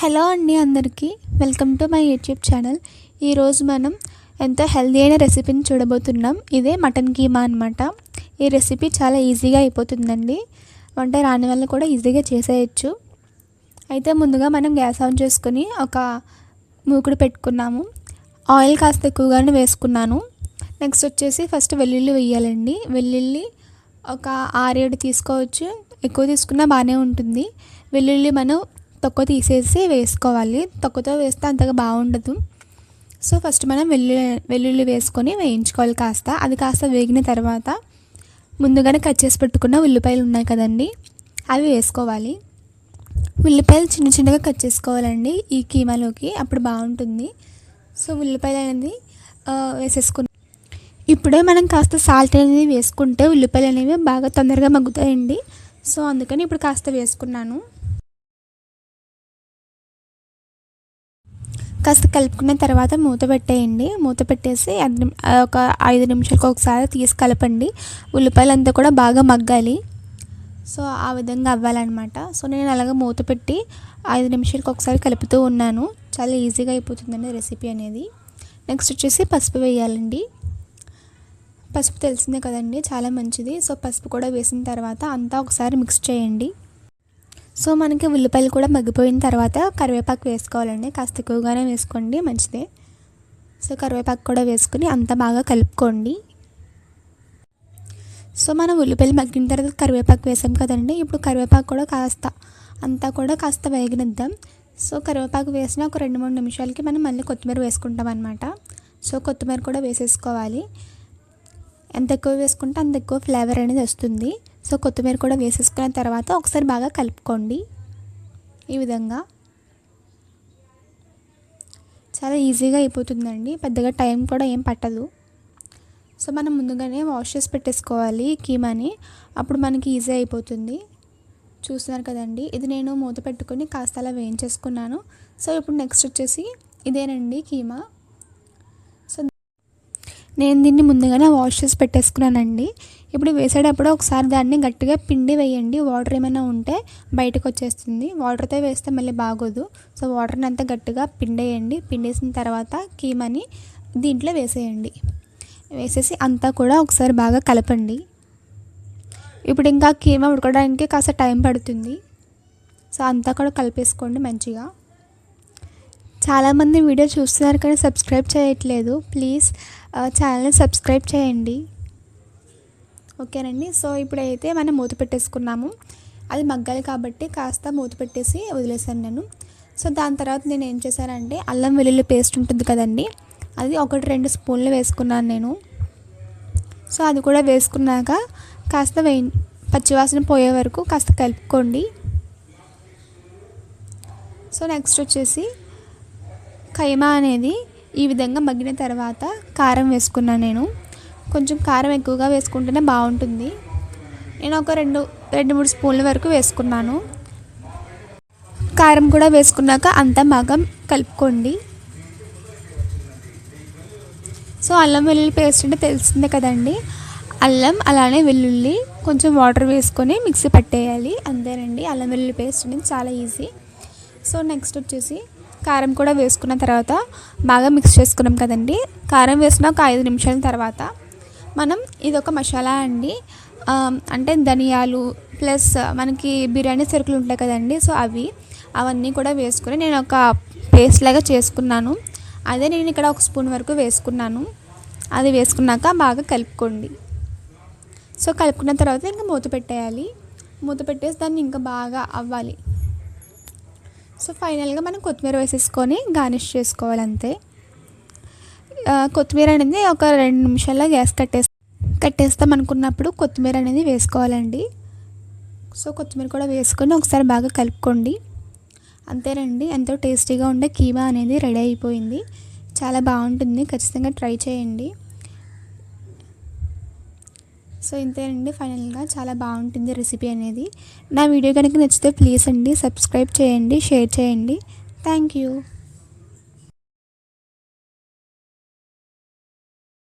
Hello అండి అందరికీ. Welcome to my YouTube channel. ఈరోజు మనం ఎంతో హెల్దీ అయిన రెసిపీని చూడబోతున్నాం. ఇదే మటన్ కీమా అనమాట ఈ రెసిపీ చాలా ఈజీగా అయిపోతుందండి. వంట రాని వల్ల కూడా ఈజీగా చేసేయచ్చు. అయితే ముందుగా మనం గ్యాస్ ఆన్ చేసుకొని ఒక మూకుడు పెట్టుకున్నాము. ఆయిల్ కాస్త ఎక్కువగానే వేసుకున్నాను. నెక్స్ట్ వచ్చేసి ఫస్ట్ వెల్లుల్లి వేయాలండి. వెల్లుల్లి ఒక ఆరేడు తీసుకోవచ్చు. ఎక్కువ తీసుకున్నా బాగానే ఉంటుంది. వెల్లుల్లి మనం తొక్క తీసేసి వేసుకోవాలి. తొక్కతో వేస్తే అంతగా బాగుండదు. సో ఫస్ట్ మనం వెల్లుల్లి వెల్లుల్లి వేసుకొని వేయించుకోవాలి కాస్త. అది కాస్త వేగిన తర్వాత ముందుగానే కట్ చేసి పెట్టుకున్న ఉల్లిపాయలు ఉన్నాయి కదండి అవి వేసుకోవాలి. ఉల్లిపాయలు చిన్న చిన్నగా కట్ చేసుకోవాలండి ఈ కీమాలోకి అప్పుడు బాగుంటుంది. సో ఉల్లిపాయలు అనేది వేసేసుకుని ఇప్పుడే మనం కాస్త సాల్ట్ అనేది వేసుకుంటే ఉల్లిపాయలు అనేవి బాగా తొందరగా మగ్గుతాయండి. సో అందుకని ఇప్పుడు కాస్త వేసుకున్నాను. కాస్త కలుపుకున్న తర్వాత మూత పెట్టేయండి. మూత పెట్టేసి ఒక ఐదు నిమిషాలకు ఒకసారి తీసి కలపండి. ఉల్లిపాయలు అంతా కూడా బాగా మగ్గాలి. సో ఆ విధంగా అవ్వాలన్నమాట. సో నేను అలాగ మూత పెట్టి ఐదు నిమిషాలకు ఒకసారి కలుపుతూ ఉన్నాను. చాలా ఈజీగా అయిపోతుందండి రెసిపీ అనేది. నెక్స్ట్ వచ్చేసి పసుపు వేయాలండి. పసుపు తెలిసిందే కదండి చాలా మంచిది. సో పసుపు కూడా వేసిన తర్వాత అంతా ఒకసారి మిక్స్ చేయండి. సో మనకి ఉల్లిపాయలు కూడా మగ్గిపోయిన తర్వాత కరివేపాకు వేసుకోవాలండి. కాస్త ఎక్కువగానే వేసుకోండి మంచిదే. సో కరివేపాకు కూడా వేసుకుని అంతా బాగా కలుపుకోండి. సో మనం ఉల్లిపాయలు మగ్గిన తర్వాత కరివేపాకు వేసాం కదండి. ఇప్పుడు కరివేపాకు కూడా కాస్త అంతా కూడా కాస్త వేగనిద్దాం. సో కరివేపాకు వేసిన ఒక రెండు మూడు నిమిషాలకి మనం మళ్ళీ కొత్తిమీర వేసుకుంటాం అనమాట సో కొత్తిమీర కూడా వేసేసుకోవాలి. ఎంత ఎక్కువ వేసుకుంటే అంత ఎక్కువ ఫ్లేవర్ అనేది వస్తుంది. సో కొత్తిమీర కూడా వేసేసుకున్న తర్వాత ఒకసారి బాగా కలుపుకోండి. ఈ విధంగా. చాలా ఈజీగా అయిపోతుందండి. పెద్దగా టైం కూడా ఏం పట్టదు. సో మనం ముందుగానే వాష్ చేసి పెట్టేసుకోవాలి కీమాని. అప్పుడు మనకి ఈజీ అయిపోతుంది. చూస్తున్నారు కదండి. ఇది నేను మూత పెట్టుకొని కాస్త అలా వేయించేసుకున్నాను. సో ఇప్పుడు నెక్స్ట్ వచ్చేసి ఇదేనండి కీమా. నేను దీన్ని ముందుగానే వాష్ చేసి పెట్టేసుకున్నానండి. ఇప్పుడు వేసేటప్పుడు ఒకసారి దాన్ని గట్టిగా పిండి వేయండి. వాటర్ ఏమైనా ఉంటే బయటకు వచ్చేస్తుంది. వాటర్తో వేస్తే మళ్ళీ బాగోదు. సో వాటర్ని అంతా గట్టిగా పిండేయండి. పిండేసిన తర్వాత కీమని దీంట్లో వేసేయండి. వేసేసి అంతా కూడా ఒకసారి బాగా కలపండి. ఇప్పుడు ఇంకా కీమ ఉడకడానికి కాస్త టైం పడుతుంది. సో అంతా కూడా కలిపేసుకోండి మంచిగా. చాలామంది వీడియో చూస్తున్నారు కానీ సబ్స్క్రైబ్ చేయట్లేదు. ప్లీజ్ ఛానల్ని సబ్స్క్రైబ్ చేయండి. ఓకేనండి? సో ఇప్పుడైతే మనం మూత పెట్టేసుకున్నాము. అది మగ్గాలి కాబట్టి కాస్త మూత పెట్టేసి వదిలేసాను నేను. సో దాని తర్వాత నేను ఏం చేశానంటే అల్లం వెల్లుల్లి పేస్ట్ ఉంటుంది కదండి అది ఒకటి రెండు స్పూన్లు వేసుకున్నాను నేను. సో అది కూడా వేసుకున్నాక కాస్త వేయి పచ్చివాసన పోయే వరకు కాస్త కలుపుకోండి. సో నెక్స్ట్ వచ్చేసి కైమా అనేది ఈ విధంగా మగ్గిన తర్వాత కారం వేసుకున్నాను నేను. కొంచెం కారం ఎక్కువగా వేసుకుంటేనే బాగుంటుంది. నేను ఒక రెండు రెండు మూడు స్పూన్ల వరకు వేసుకున్నాను. కారం కూడా వేసుకున్నాక అంతా బాగా కలుపుకోండి. సో అల్లం వెల్లుల్లి పేస్ట్ అంటే తెలిసిందే కదండి. అల్లం అలానే వెల్లుల్లి కొంచెం వాటర్ వేసుకొని మిక్సీ పట్టేయాలి. అంతేనండి అల్లం వెల్లుల్లి పేస్ట్ అనేది చాలా ఈజీ. సో నెక్స్ట్ వచ్చేసి కారం కూడా వేసుకున్న తర్వాత బాగా మిక్స్ చేసుకున్నాం కదండి. కారం వేసిన ఒక ఐదు నిమిషాల తర్వాత మనం ఇది ఒక మసాలా అండి. అంటే ధనియాలు ప్లస్ మనకి బిర్యానీ సరుకులు ఉంటాయి కదండి. సో అవి అవన్నీ కూడా వేసుకుని నేను ఒక పేస్ట్ లాగా చేసుకున్నాను. అదే నేను ఇక్కడ ఒక స్పూన్ వరకు వేసుకున్నాను. అది వేసుకున్నాక బాగా కలుపుకోండి. సో కలుపుకున్న తర్వాత ఇంకా మూత పెట్టేయాలి. మూత పెట్టేసి దాన్ని ఇంకా బాగా అవ్వాలి. సో ఫైనల్గా మనం కొత్తిమీర వేసేసుకొని గార్నిష్ చేసుకోవాలి అంతే కొత్తిమీర అనేది ఒక రెండు నిమిషాల్లో గ్యాస్ కట్టేసి కట్టేస్తాం అనుకున్నప్పుడు కొత్తిమీర అనేది వేసుకోవాలండి. సో కొత్తిమీర కూడా వేసుకొని ఒకసారి బాగా కలుపుకోండి. అంతేనండి ఎంతో టేస్టీగా ఉండే కీమా అనేది రెడీ అయిపోయింది. చాలా బాగుంటుంది ఖచ్చితంగా ట్రై చేయండి. సో ఇంతేనండి ఫైనల్గా చాలా బాగుంటుంది రెసిపీ అనేది. నా వీడియో కనుక నచ్చితే ప్లీజ్ అండి సబ్స్క్రైబ్ చేయండి షేర్ చేయండి. Thank you.